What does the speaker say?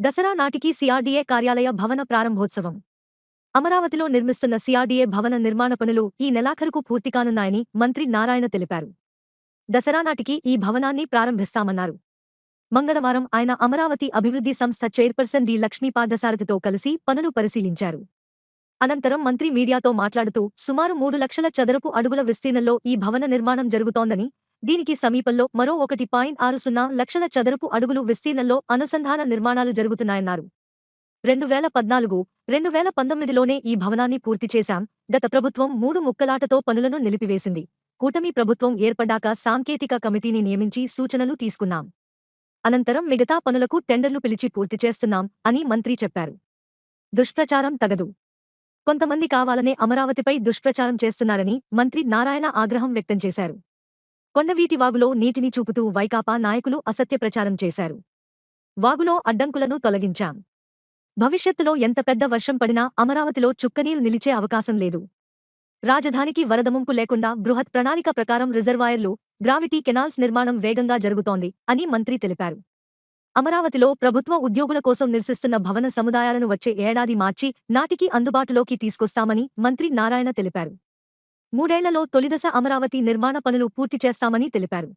దసరా నాటికి సిఆర్డీఏ కార్యాలయ భవన ప్రారంభోత్సవం. అమరావతిలో నిర్మిస్తున్న సిఆర్డీఏ భవన నిర్మాణ పనులు ఈ నెలాఖరుకు పూర్తికానున్నాయని మంత్రి నారాయణ తెలిపారు. దసరా నాటికి ఈ భవనాన్ని ప్రారంభిస్తామన్నారు. మంగళవారం ఆయన అమరావతి అభివృద్ధి సంస్థ చైర్పర్సన్ డి లక్ష్మీపాదసారథితో కలిసి పనులు పరిశీలించారు. అనంతరం మంత్రి మీడియాతో మాట్లాడుతూ సుమారు మూడు లక్షల చదరపు అడుగుల విస్తీర్ణంలో ఈ భవన నిర్మాణం జరుగుతోందని దీనికి సమీపంలో మరో ఒకటి పాయింట్ ఆరు సున్నా లక్షల చదరపు అడుగులు విస్తీర్ణంలో అనుసంధాన నిర్మాణాలు జరుగుతున్నాయన్నారు. రెండు వేల పద్నాలుగు రెండు వేల పంతొమ్మిదిలోనే ఈ భవనాన్ని పూర్తి చేశాం. గత ప్రభుత్వం మూడు ముక్కలాటతో పనులను నిలిపివేసింది. కూటమి ప్రభుత్వం ఏర్పడ్డాక సాంకేతిక కమిటీని నియమించి సూచనలు తీసుకున్నాం. అనంతరం మిగతా పనులకు టెండర్లు పిలిచి పూర్తి చేస్తున్నాం అని మంత్రి చెప్పారు. దుష్ప్రచారం తగదు. కొంతమంది కావాలనే అమరావతిపై దుష్ప్రచారం చేస్తున్నారని మంత్రి నారాయణ ఆగ్రహం వ్యక్తం చేశారు. కొండవీటి వాగులో నీటిని చూపుతూ వైకాపా నాయకులు అసత్య ప్రచారం చేశారు. వాగులో అడ్డంకులను తొలగించాం. భవిష్యత్తులో ఎంత పెద్ద వర్షం పడినా అమరావతిలో చుక్కనీరు నిలిచే అవకాశం లేదు. రాజధానికి వరదముంపు లేకుండా బృహత్ ప్రణాళిక ప్రకారం రిజర్వాయర్లు గ్రావిటీ కెనాల్స్ నిర్మాణం వేగంగా జరుగుతోంది అని మంత్రి తెలిపారు. అమరావతిలో ప్రభుత్వ ఉద్యోగుల కోసం నిరసిస్తున్న భవన సముదాయాలను వచ్చే ఏడాది మార్చి నాటికి అందుబాటులోకి తీసుకొస్తామని మంత్రి నారాయణ తెలిపారు. మూడేళ్ళలో తొలిదశ అమరావతి నిర్మాణ పనులు పూర్తి చేస్తామని తెలిపారు.